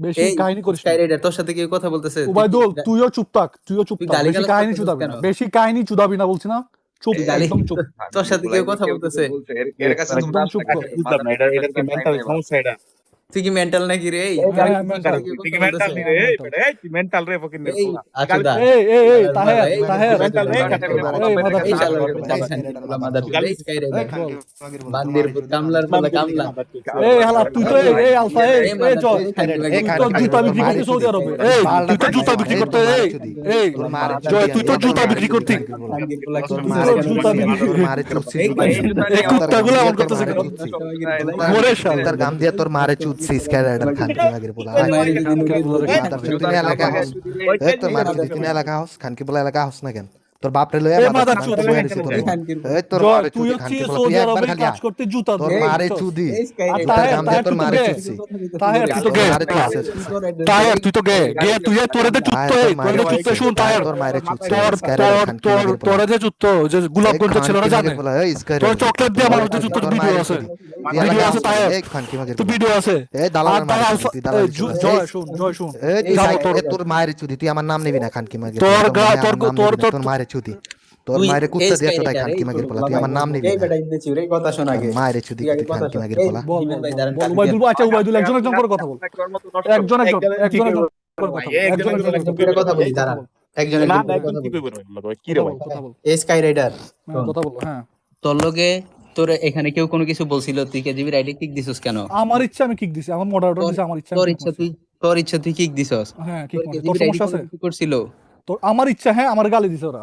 বেশি কাহিনী করিস তোর সাথে কেউ কথা বলতেছে। উবাইদুল তুইও চুপ তুইও চুপ থাক। বেশি না। বেশি কাহিনী চুদাবি না বলছি না। চুপ একদম চুপ। তোর সাথে কেউ কথা বলতেছে। তুই কি মেন্টাল নাকি রে? কি রে জুতা বিক্রি করতে তুই তো জুতা বিক্রি করতি জুতা বিক্রি করতে। গাম দিয়া তোর মারে চুপ খান কি লাগের বলা এই তো মার দিন এলাকা হাউস খান কি বলা এলাকা হাউস না কেন? তোর বাপরে তোর। তুই চুদি। তুই আমার নাম নিবি না খানকি মাগে তোর তোর তোর তোর মারে চুদি। তোর মায়ের কুত্তা দিয়ে খান কি মাগের পোলা আমার নাম কথা শোনা আগে। মায়ের চুদি খান কি মাগের পোলা। আচ্ছা একজন একজন করে কথা বল। একজন একজন একজন একজন করে কথা বল। একজন একজন কি রে ভাই? স্কাই রাইডার হ্যাঁ, কথা বল হ্যাঁ। তোর লগে তোর এখানে কেউ কোনো কিছু বলছিল তুই কেজিবি রাইডে কিক কেন? আমার ইচ্ছা আমি কিক দিছি। আমার মডারেটর দিছে আমার ইচ্ছা তোর ইচ্ছা তুই তোর ইচ্ছা তুই কিক দিছস? হ্যাঁ কিক তোর সমস্যা আছে? করছিল? তোর আমার ইচ্ছা হ্যাঁ আমার গালি দিছে ওরা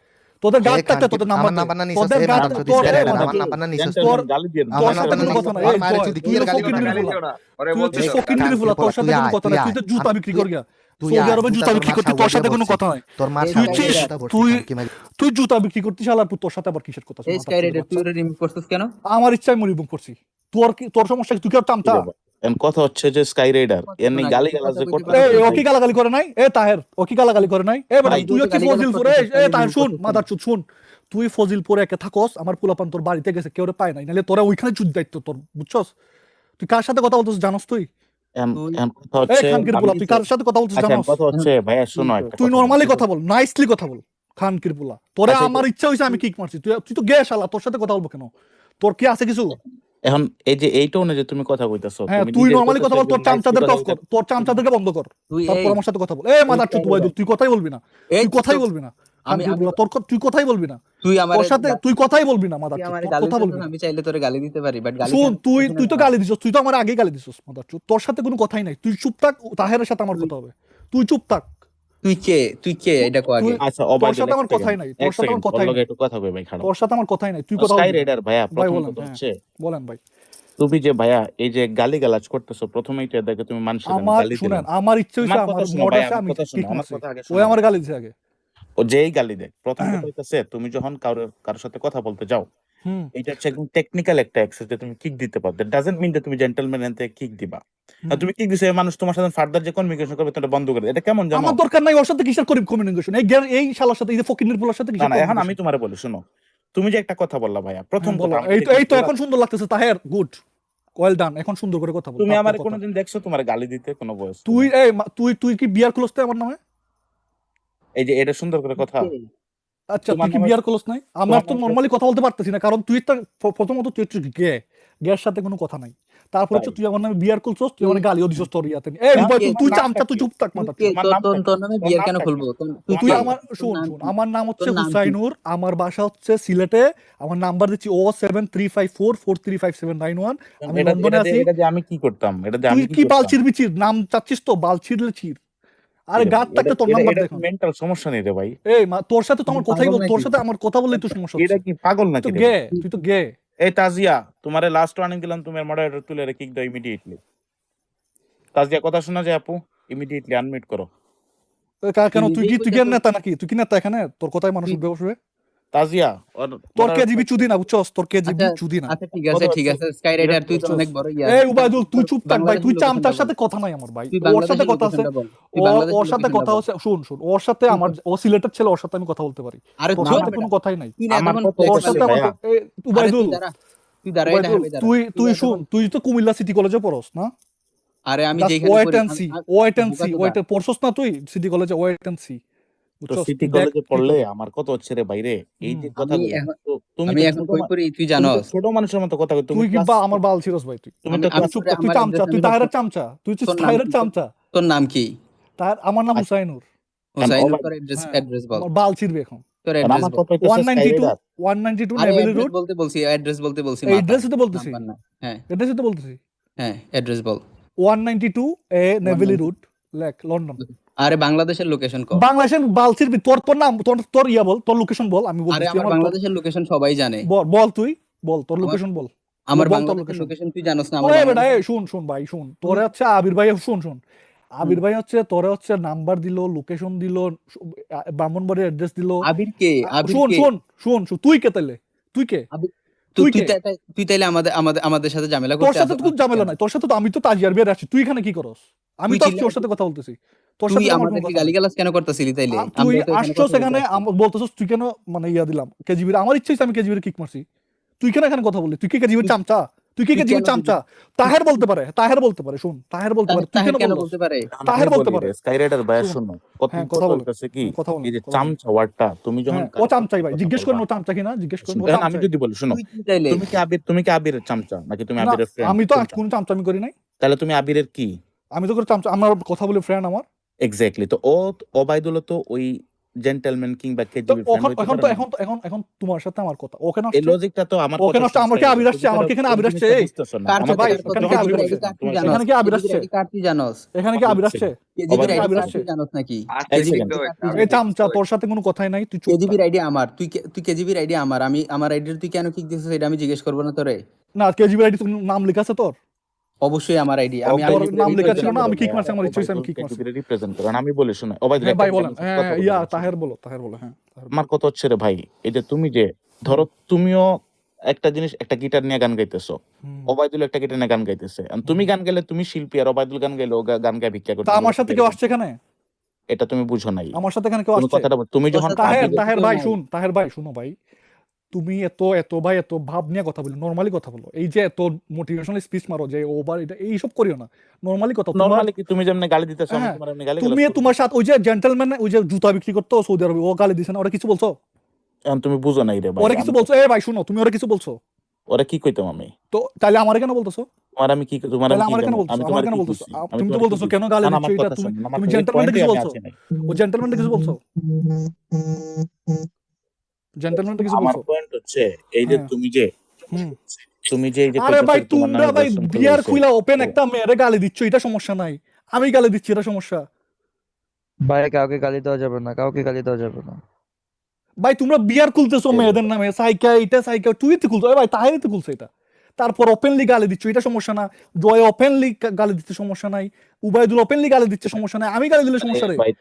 তোদের তোদের নাম্বার আমার নাম্বার তোর তোর সাথে কোনো কথা নাই মারে তুই কি গালি না আরে ফুলা তোর সাথে কোনো কথা তুই তো জুতা বিক্রি কর গিয়া সৌদি আরবে জুতা বিক্রি করতে তোর সাথে কোনো কথা নাই। তোর তুই তুই জুতা বিক্রি করতে শালার পুত তোর সাথে আবার কিসের কথা? তুই করছিস কেন? আমার ইচ্ছায় মু করছি। তোর তোর সমস্যা কি? তুই কেউ টামটা কথা হচ্ছে যে স্কাই রাইডার এর গালি গালাজ করতে ও কি গালাগালি করে নাই? এ তাহের ও কি গালাগালি করে নাই? এ মানে ভাই কি ফজিল পরে এ তাহের শুন মাদার শুন। তুই ফজিল পরে থাকস আমার পুলাপান তোর বাড়িতে গেছে কেউ পায় নাই। তোরা ওইখানে দায়িত্ব তোর বুঝছস? তুই কার সাথে কথা বলছিস জানস তুই? তুই কার সাথে কথা বলছিস জানস? কথা হচ্ছে ভাইয়া তুই নরমালি কথা বল নাইসলি কথা বল খান কিরপুলা তোরে আমার ইচ্ছা হইছে আমি কিক মারছি। তুই তো গে আলা তোর সাথে কথা বলব কেন? তোর কি আছে কিছু? এখন এই যে এই টোনে যে তুমি কথা কইতাছো হ্যাঁ তুই নরমালি কথা বল তোর চামচাদের অফ কর তোর চামচাদেরকে বন্ধ কর। তোর পরামর্শ সাথে কথা বল। এই মাদার চুদ তুই কথাই বলবি না। তুই কথাই বলবি না। আমি তোর তুই কথাই বলবি না। তুই আমার সাথে তুই কথাই বলবি না মাদার কথা বলবি আমি চাইলে তোরে গালি দিতে পারি বাট গালি শুন তুই তুই তো গালি দিছস তুই তো আমার আগে গালি দিছস মাদার তোর সাথে কোনো কথাই নাই। তুই চুপ থাক তাহেরের সাথে আমার কথা হবে। তুই চুপ থাক। তুই কে? তুই কে? এটা কো আগে। আচ্ছা সাথে আমার কথাই নাই তোর সাথে আমার কথাই নাই। একটু কথা কই ভাই খানো তোর সাথে আমার কথাই নাই তুই কথা স্কাই ভাইয়া প্রথম কথা হচ্ছে বলেন ভাই। তুমি যে ভাইয়া এই যে গালি গালাজ করতেছো প্রথমেই তো দেখো তুমি মানুষের গালি আমার ইচ্ছে হইছে আমার মোটা আমি ঠিক ওই আমার গালি দিছে আগে। ও যেই গালি দেখ প্রথম কথা হইতাছে তুমি যখন কারোর কারোর সাথে কথা বলতে যাও এটা হচ্ছে একদম টেকনিক্যাল একটা এক্সারসাইজ তুমি কিক দিতে পারবে ডাজেন্ট মিন তুমি জেন্টলম্যান এন্ড কিক দিবা। আর তুমি কিক দিছো মানুষ তোমার সাথে ফার্দার যে কমিউনিকেশন করবে তোমরা বন্ধ করে এটা কেমন জানো? আমার দরকার নাই ওর সাথে কিসের করি কমিউনিকেশন এই এই শালার সাথে এই ফকিনের বলার সাথে না এখন আমি তোমারে বলি শুনো। তুমি যে একটা কথা বললা ভাইয়া প্রথম বলো। এই তো এই তো এখন সুন্দর লাগতেছে। তাহের গুড। ওয়েল ডান এখন সুন্দর করে কথা বল। তুমি আমার কোনদিন দেখছ তোমার গালি দিতে? কোনো বয়স তুই এই তুই তুই কি বিয়ার ক্লোজ আমার নামে? এই যে এটা সুন্দর করে কথা। আচ্ছা তুই কি বিয়ার নাই? আমরা তো নরমালি কথা বলতে পারতেছি না কারণ তুই প্রথমত তুই একটু গে গ্যাস সাথে কোনো কথা নাই। তারপর হচ্ছে তুই আমার নামে বিয়ার করছস তুই গালিও দিছস তোর ইয়াতে। এই তুই চামচা তুই চুপ থাক মাথা তোর তোর নামে বিয়ার কেন খুলবো? তুই আমার শুন শুন আমার নাম হচ্ছে হুসাইনুর আমার বাসা হচ্ছে সিলেটে আমার নাম্বার দিচ্ছি O seven three five four four three five seven nine one. আমি লন্ডনে আছি। আমি কি করতাম? এটা আমি কি বালছির বিচির নাম চাচ্ছিস তো বালছির চির আরে গাত থাকতে তোর নাম্বার দেখো। মেন্টাল সমস্যা নেই রে ভাই। এই তোর সাথে তো আমার কথাই বল তোর সাথে আমার কথা বললেই তো সমস্যা এটা কি পাগল নাকি তুই গে তুই তো গে। এই তাজিয়া তোমারে লাস্ট ওয়ার্নিং দিলাম তুমি মডারেটর তুলে রে কিক দাও ইমিডিয়েটলি তাজিয়া কথা শোনা যায় আপু? ইমিডিয়েটলি আনমিউট করো। কেন? তুই কি তুই নেতা নাকি? তুই কি নেতা এখানে? তোর কথাই মানুষ উঠবে বসবে? তাজিয়া তোর কেজিবি চুদি না বুঝছস? তোর কেজিবি আচ্ছা, চুদি না। আচ্ছা ঠিক আছে ঠিক আছে। স্কাই রাইডার তুই অনেক বড় ইয়া এই উবাইদুল তুই চুপ থাক ভাই তুই লোকেশনটা সাথে কথা নাই আমার ভাই। ওর সাথে কথা আছে ওর সাথে কথা শুন শুন। ওর সাথে আমার ও সিলেটের ছেলে ওর সাথে আমি কথা বলতে পারি। আরে তোর সাথে কোনো কথাই নাই। আমার ওর সাথে আমার উবাইদুল তুই তুই শুন তুই তো কুমিল্লা সিটি কলেজে পড়স না? আরে আমি যেখানে wait and see wait and see wait পড়ছস না তুই সিটি কলেজে ওয়েট এন্ড সি তো সিটি কলেজে পড়লে আমার কত হচ্ছে রে বাইরে? এই যে কথা তুমি তো এখন কই করি? তুই জানোস। ছোট মানুষের মতো কথা কই তুমি কি বা আমার বাল ছিরস ভাই তুই? তুমি তো চুপ তুই চামচা তুই তাহের চামচা তুই হচ্ছিস তাহের চামচা। তোর নাম কি? তার আমার নাম হুসাইনুর। হোসাইনুর অবাক- অ্যাড্রেস। অ্যাড্রেস বল। বাল ছিড়বে এখন। তোর অ্যাড্রেস বল। কথা হইতেছে one ninety two Skyrider। One ninety two আরে নেভেলি রোড বলতে বলছি অ্যাড্রেস বলতে বলছি অ্যাড্রেস তো বলতেছি। হ্যাঁ। অ্যাড্রেস তো বলতেছি। হ্যাঁ address ball. One ninety two A Neville road lake London আরে বাংলাদেশের লোকেশন কর বাংলাদেশের বাল তোর তোর নাম তোর তোর ইয়া বল তোর লোকেশন বল আমি আরে আমার বাংলাদেশের লোকেশন সবাই জানে। বল বল তুই বল তোর লোকেশন বল। আমার বাংলাদেশের লোকেশন তুই জানোস না আমার বেটা এই শুন শুন ভাই শুন। তোরে হচ্ছে আবির ভাই শুন শুন। আবির ভাই হচ্ছে তোরে হচ্ছে নাম্বার দিল লোকেশন দিল ব্রাহ্মণবাড়ির অ্যাড্রেস দিল। আবির কে? শুন শুন শুন তুই কে তাইলে? তুই কে? তুই তুই তাইলে আমাদের আমাদের আমাদের সাথে ঝামেলা তোর সাথে তো ঝামেলা নাই। তোর সাথে তো আমি তো তাজিয়ার বিয়ে আসছি। তুই এখানে কি করস? আমি তো ওর সাথে কথা বলতেছি। তোর তুই সাথে তো আমার কোনো আমাদেরকে গালিগালাজ কেন করতেছিলি তাইলে? তুই আমরা তো এখানে আসছো সেখানে বলতে আসছি। আম- বলতেছস তুই কেন মানে ইয়া দিলাম কেজিবির আমার ইচ্ছে হইছে আমি কেজিবির কিক মারছি। তুই কেন এখানে কথা বললি? তুই কি কেজিবির চামচা? তুই কি কেজিবির চামচা? তাহের বলতে পারে তাহের বলতে পারে শুন তাহের বলতে পারে তুই কেন কেন বলতে পারে? তাহের বলতে পারে। রে, Skyrider ভাইয়া শুনো। শোনো কত কথা কথা বলতেছে কি? এই যে চামচা ওয়ার্ডটা তুমি যখন ও চামচাই ভাই জিজ্ঞেস করেন ও চামচা কিনা জিজ্ঞেস করেন আমি যদি বলি শোনো তুমি কি আবির তুমি কি আবিরের চামচা? নাকি তুমি না, আবিরের ফ্রেন্ড আমি তো কোনো চামচামি করি নাই। তাহলে তুমি আবিরের কি? আমি তো করে চামচা আমার কথা বলে ফ্রেন্ড আমার। এক্স্যাক্টলি তো ও তো ওই জেন্টলম্যান কিংবা তো কেজিবি এখন এখন তো এখন এখন এখন তোমার সাথে আমার কথা। ওখানে এই লজিকটা তো আমার ওকে নষ্ট, আমার কি শুনতে আবির আসছে? তুমি আমার কি তো এখানে আবির আসছে? ভাই, এখানে কি আবির আসছে? জানোস? এখানে কি আবির আসছে? আইডি তুই জানোস এখানে কি আবির আসছে? কেজিবির আইডি আবির কার আসছে? তুই জানোস নাকি এই চামচা তোর সাথে কোনো কথাই নাই তুই আইডি আমার। তুই তুই কেজিবির আইডি আমার। আমি আমার আইডির তুই কেন কিক দিছিস এটা আমি জিজ্ঞেস করব না তোরে। না কেজিবি আইডি নাম লেখা আছে তোর? অবশ্যই আমার আইডি। আমি আইডি নাম লেখা ছিল না, আমি kick মারছি, আমার ইচ্ছে আমি kick মারছি। ওবায়দুল কেজিবিরে represent করে। আর আমি বলি শোনো ওবায়দুল হ্যাঁ একটা ভাই বলেন। জিনিস হ্যাঁ ইয়া তাহের বলো তাহের বলো হ্যাঁ আমার কথা হচ্ছে রে ভাই এই যে তুমি যে ধরো তুমিও একটা জিনিস একটা গিটার নিয়ে গান গাইতেছো। হুম। ওবায়দুল একটা গিটার নিয়ে গান গাইতেছে। আর তুমি গান গেলে তুমি শিল্পী আর ওবায়দুল গান গাইলে ও গান গায়ে ভিক্ষা করতে আমার সাথে কেউ আসছে এখানে? এটা তুমি বুঝো নাই। আমার সাথে এখানে কেউ তুমি আসছে? তুমি যখন তাহের তাহের ভাই। শুন তাহের ভাই শুনো ভাই। তুমি এত এত বা এত ভাব নিয়ে কথা বলো নর্মালি কথা বলো। এই যে এত মোটিভেশনাল স্পিচ মারো যে ওভার এটা এইসব করিও না। নর্মালি কথা নরমালি কি তুমি যেমন গালি দিতেছো আমি হ্যাঁ, তোমার এমনি গালি তুমি তোমার সাথে ওই যে জেন্টলম্যান ওই যে জুতা বিক্রি করতো সৌদি আরবে ও গালি দিছে না ওরা কিছু বলছো? এখন তুমি বুঝো নাই রে ভাই ওরা কিছু বলছো? এ ভাই শুনো তুমি ওরা কিছু বলছো? ওরা কি কইতাম আমি? তো তাহলে আমার কেন বলতেছো? তোমার আমি কি তোমার আমি আমার কেন? বলতেছো? আমি আমার তোমার কেন বলতেছো? তুমি তো বলতেছো কেন গালি দিচ্ছ? এটা তুমি আমার জেন্টলম্যান কিছু বলছো? ও জেন্টলম্যান কিছু বলছো? জেন্টলম্যান কিছু আমার পয়েন্ট হচ্ছে এই যে হ্যাঁ। তুমি যে তুমি যে এই যে আরে ভাই তোমরা ভাই বিয়ার খুইলা ওপেন একটা মেয়েরে গালি দিচ্ছ এটা সমস্যা নাই। আমি গালি দিচ্ছি এটা সমস্যা। ভাই কাউকে গালি দেওয়া যাবে না কাউকে গালি দেওয়া যাবে না। ভাই তোমরা বিয়ার খুলতেছো মেয়েদের নামে সাইকা এটা সাইকা তুই তো খুলছো ভাই তাহাই তো খুলছে এটা। তারপর ওপেনলি গালি দিচ্ছ এটা সমস্যা না। জয় ওপেনলি গালি দিচ্ছে সমস্যা নাই। উবাইদুল ওপেনলি গালি দিচ্ছে সমস্যা নাই। আমি গালি দিলে সমস্যা রে। ভাই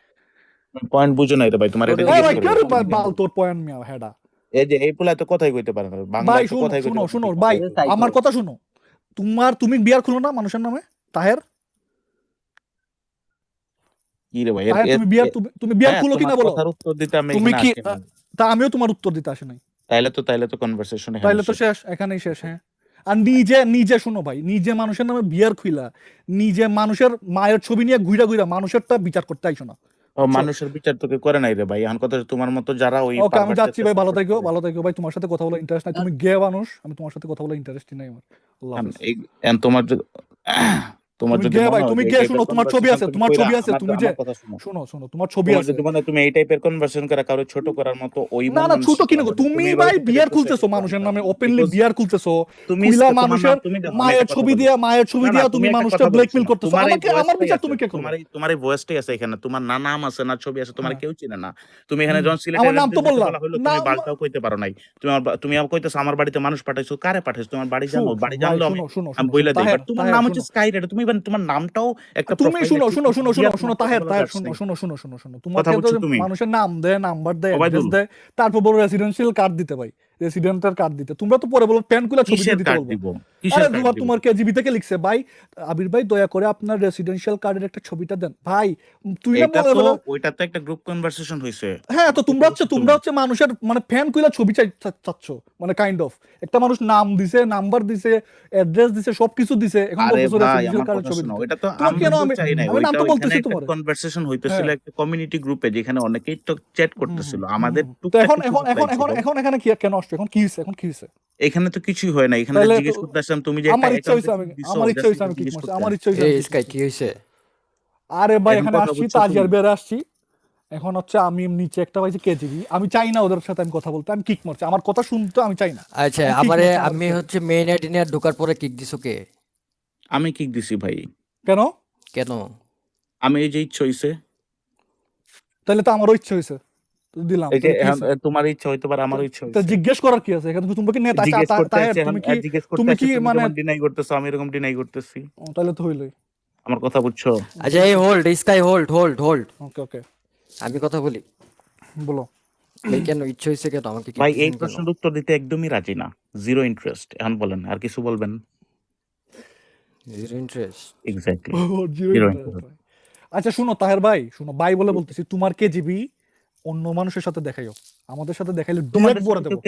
পয়েন্ট বুঝো ভাই তোমার এটা ভাই কেন বাল তোর পয়েন্ট মিয়া হেডা। এই যে এই পোলা তো কথাই কইতে পারে না বাংলা তো কথাই কইতে শুনো শুনো ভাই আমার কথা শুনো। তোমার তুমি বিয়ার খুলো না মানুষের নামে? তাহের? কি রে ভাই তুমি বিয়ার তুমি তুমি বিয়ার হ্যাঁ, খুলো কিনা বলো? উত্তর দিতে আমি তুমি কি তা আমিও তোমার উত্তর দিতে আসি নাই। তাইলে তো তাইলে তো কনভারসেশন তাইলে তো শেষ। এখানেই শেষ হ্যাঁ। আর নিজে নিজে শুনো ভাই নিজে মানুষের নামে বিয়ার খুইলা। নিজে মানুষের মায়ের ছবি নিয়ে ঘুরা ঘুরা মানুষেরটা বিচার করতে আইসো না। ও মানুষের বিচার তোকে করে নাই রে ভাই। এখন কথা তোমার মতো যারা ওই ওকে আমি যাচ্ছি ভাই ভালো থেকো ভালো থেকো। ভাই তোমার সাথে কথা বলা ইন্টারেস্ট নাই। তুমি গে মানুষ আমি তোমার সাথে কথা বলা ইন্টারেস্টই নাই আমার। আল্লাহ তোমার তোমার যদি ভাই, তুমি যে গে শুনো, তোমার ছবি আছে, তোমার ছবি আছে, তুমি যে- শোনো। শোনো তোমার ছবি আছে। মনে তুমি এই টাইপের কনভারসেশন করে কারও ছোট করার মতো ওই না না ছোট কি না তুমি ভাই বিয়ার খুলতেছো মানুষের নামে ওপেনলি বিয়ার খুলতেছো তুমি মানুষের মায়ের ছবি দিয়া মায়ের ছবি দিয়া তুমি মানুষটা না, করতেছো। আমাকে আমার বিচার তুমি কে করবে তোমার তোমার ভয়েসটাই আছে এখানে। তোমার না নাম আছে না ছবি আছে তোমার হ্যাঁ। কেউ চিনে না। তুমি এখানে। যখন আমার নাম তো বললাম। তুমি বালটাও কইতে পারো নাই। তুমি তুমি আমাকে কইতেছো আমার বাড়িতে মানুষ পাঠাইছো কারে পাঠাইছো? তোমার বাড়ি জানো বাড়ি জানলো আমি বইলা দিই তোমার নাম হচ্ছে তুমি ইভেন তোমার নামটাও একটা তুমি শুনো শুনো শুনো শুনো শুনো তাহের তাহের শুনো। শুনো শুনো শুনো শুনো। তোমাকে তো মানুষের নাম দেয় নাম্বার দেয় অ্যাড্রেস দেয় তারপর বলো রেসিডেন্সিয়াল কার্ড দিতে ভাই। রেসিডেন্টের কার্ড দিতে। তোমরা তো পরে বলো প্যান কুলা ছবি দিতে বলব। তোমার কেজিবি থেকে লিখছে? ভাই আবির ভাই দয়া করে আপনার রেসিডেন্সিয়াল কার্ডের একটা ছবিটা দেন। ভাই তুই ওইটা তো একটা গ্রুপ কনভারসেশন হইছে। হ্যাঁ তো তোমরা হচ্ছে তোমরা হচ্ছে মানুষের মানে ফ্যান কুইলা ছবি চাচ্ছ মানে কাইন্ড অফ একটা মানুষ নাম দিছে নাম্বার দিছে অ্যাড্রেস দিছে সবকিছু দিছে এখন রেসিডেন্সিয়াল কার্ডের ছবি এটা তো আমি আমি চাই না আমি নাম তো বলতেছি তোমার। কনভারসেশন হইতেছিল হ্যাঁ। একটা কমিউনিটি গ্রুপে যেখানে অনেকেই তো চ্যাট করতেছিল। আমাদের এখন এখন এখন এখন এখন এখানে কি কেন আসছে? এখন কি হয়েছে এখন কি হয়েছে এখানে তো কিছুই হয় না এখানে জিজ্ঞেস করতে আসলাম তুমি যে আমার ইচ্ছা account আমি আমার ইচ্ছা হয়েছে আমি কিক মারছি আমার ইচ্ছা হয়েছে এই স্কাই কি হয়েছে? আরে ভাই এখন আসছি তাজিয়ার? বেড়ে আসছি। এখন হচ্ছে আমি নিচে একটা পাইছি কেজিবি। আমি চাই না ওদের সাথে আমি কথা বলতে। আমি কিক মারছি। আমার কথা শুনতে আমি চাই না। আচ্ছা আমি আমারে আমি হচ্ছে মেইন আইডি নিয়ে ঢোকার পরে কিক দিছো কে? আমি কিক দিছি ভাই। কেন? কেন? আমি এই যে ইচ্ছা হইছে। তাহলে তো আমারও ইচ্ছা হয়েছে তো দিলাম। তোমার ইচ্ছা হইতে পারে আমারও ইচ্ছা তা জিজ্ঞেস করার কি আছে? এখানে তুমি কি নেতা তুমি কি তুমি মানে ডিনাই করতেছো আমি এরকম ডিনাই করতেছি। তাহলে তো হইলই। আমার কথা বুঝছ? আচ্ছা এই hold sky hold hold hold okay okay আমি কথা বলি? বলো। কেন ইচ্ছে হয়েছে কেন? আমাকে ভাই এই প্রশ্নের উত্তর দিতে একদমই রাজি না। জিরো ইন্টারেস্ট এখন বলেন আর কিছু বলবেন? Zero interest. Exactly interest. ভাই। আচ্ছা শুনো তাহের ভাই শুনো ভাই বলে বলতেছি তোমার কেজিবি অন্য মানুষের সাথে দেখাইও। আমাদের সাথে দেখাইলে ডিরেক্ট বলে দেবো।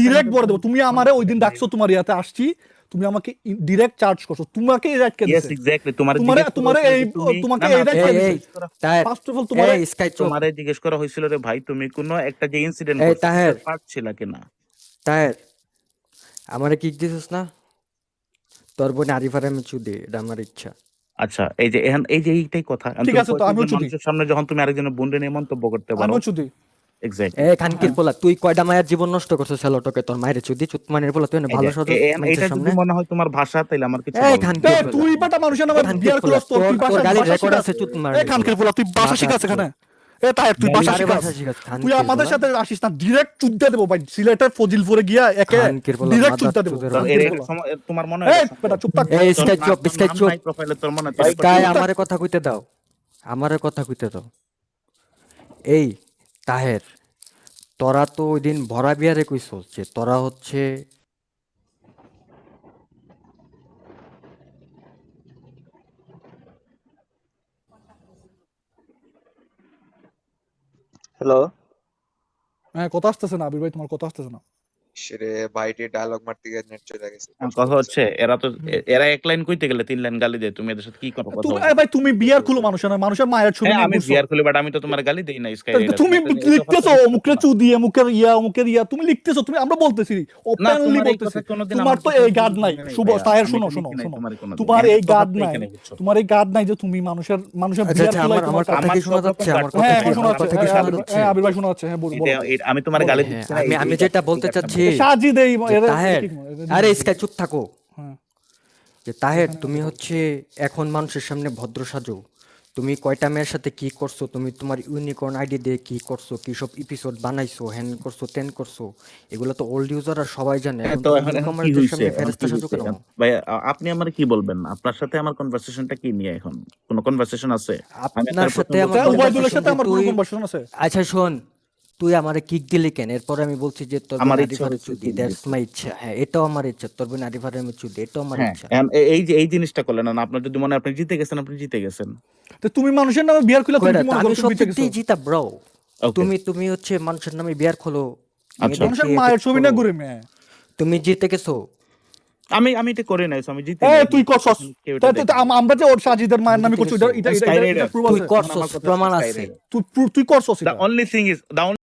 ডিরেক্ট বলে দেবো। তুমি আমারে ওই দিন ডাকছো তোমার ইয়াতে আসছি তুমি আমাকে ডিরেক্ট চার্জ করছ। তোমাকে এই রাইট কে দিছে? এক্স্যাক্টলি তোমার তোমারে তোমারে এই তোমাকে এই রাইট কে দিছে? ফার্স্ট অফ অল তোমার এই স্কাই তোমারে জিজ্ঞেস করা হয়েছিল রে ভাই তুমি কোনো একটা যে ইনসিডেন্ট এই, তাহের। পার্ট ছিল কিনা? তাহের আমারে কিক দিছিস না? তোর বোন আরিফার আমি চুদি এটা আমার ইচ্ছা। আচ্ছা এই যে এখন এই যে এইটাই কথা। ঠিক তুমি আছে তো, আমিও চুদি। সামনে যখন তুমি আরেকজনের বন্ধু নিয়ে মন্তব্য করতে পারো। আমিও চুদি এ খানকির পোলা তুই কয়টা মায়ের জীবন নষ্ট করছ ছেলেটাকে তোর মায়ের চুদি চুতমানের পোলা তুই না ভালো এটা যদি মনে হয় তোমার ভাষা তাইলে আমার কিছু এই খানকির তুই পাটা মানুষের নামে বিয়ার ক্লোজ তোর তুই ভাষা। আছে, পোলা তুই ভাষা এখানে। এ তাই তুই শিখাস। তুই আমাদের সাথে আসিস না ডিরেক্ট চুদ্দা দেবো ভাই সিলেটের ফজিলপুরে গিয়া একে ডিরেক্ট চুদ্দা দেবো। তোমার মনে এই হয় বেটা চুপ থাক এই স্কাই স্কাই নাম প্রোফাইলে তোর মনে হয় স্কাই আমারে কথা কইতে দাও। আমারে কথা কইতে দাও। এই তাহের তোরা তো ওই দিন ভরা বিয়ারে কইছস যে তোরা হচ্ছে হ্যালো হ্যাঁ কথা আসতেছে না আবির ভাই তোমার কথা আসতেছে না। ডায়লগ মারতে গিয়ে নেট চলে গেছে। কথা হচ্ছে এরা তো এরা এক লাইন কইতে গেলে তিন লাইন গালি দেয় তুমি এদের সাথে কি কথা তুমি ভাই তুমি বিয়ার খুলো মানুষের না মানুষের মায়ের ছবি হ্যাঁ, আমি বিয়ার খুলে বাট আমি তো তোমার গালি দেই না স্কাই তুমি লিখতেছো অমুকের চু দিয়ে ইয়া ইয়া তুমি লিখতেছো তুমি আমরা বলতেছি ওপেনলি বলতেছি। তোমার তো এই গার্ড নাই। শুভ শোনো শোনো শোনো। তোমার এই গার্ড নাই। তোমার এই গার্ড নাই যে তুমি মানুষের মানুষের আচ্ছা বিয়ার খুলাই আমার আমার কথা কি শোনা যাচ্ছে? আমার কথা হ্যাঁ কি শোনা যাচ্ছে হ্যাঁ, আবির- হ্যাঁ ভাই শোনা যাচ্ছে হ্যাঁ বলো বলো আমি তোমার গালি হ্যাঁ, দিচ্ছি আমি আমি যেটা বলতে চাচ্ছি না। সাজি দেই তাহের। আরে স্কাই চুপ থাকো। হ্যাঁ। যে তাহের তুমি হচ্ছে এখন মানুষের সামনে ভদ্র সাজো। তুমি কয়টা মেয়ের সাথে কি করছ? তুমি তোমার ইউনিকর্ন আইডি দিয়ে কি করছ? কি সব এপিসোড বানাইছো? হ্যান করছ টেন করছ? এগুলো তো ওল্ড ইউজাররা সবাই জানে। হ্যাঁ, ভাই আপনি আমার কি বলবেন? আপনার সাথে আমার কনভারসেশনটা কি নিয়ে এখন? কোনো কনভারসেশন আছে? আপনার সাথে আমার সাথে আমার কনভারসেশন আছে? আচ্ছা শোন তুই আমারে কিক দিলি কেন? এরপর আমি বলছি যে তোর আমার ইচ্ছা হচ্ছে চুদি দ্যাটস মাই ইচ্ছা। হ্যাঁ এটাও আমার ইচ্ছা তোর বোন আরিফারে আমি চুদি এটাও আমার হ্যাঁ ইচ্ছা। এই যে এই জিনিসটা করলেন না আপনার যদি মনে আপনি জিতে গেছেন আপনি জিতে গেছেন। তো তুমি মানুষের নামে বিয়ার খুলে তুমি মনে আমি করো তুমি জিতে গেছো? জিতা ব্রো. তুমি তুমি হচ্ছে মানুষের নামে বিয়ার খোলো। আচ্ছা। মানুষের মায়ের ছবি না ঘুরে মেয়ে? তুমি জিতে গেছো। আমি আমি এটা করে নাই আমি জিতে এ তুই করছস। আমরা যে ওর সাজিদের মায়ের নামে করছি এটা এটা এটা প্রমাণ আছে। তুই তুই করছস এটা। only thing is the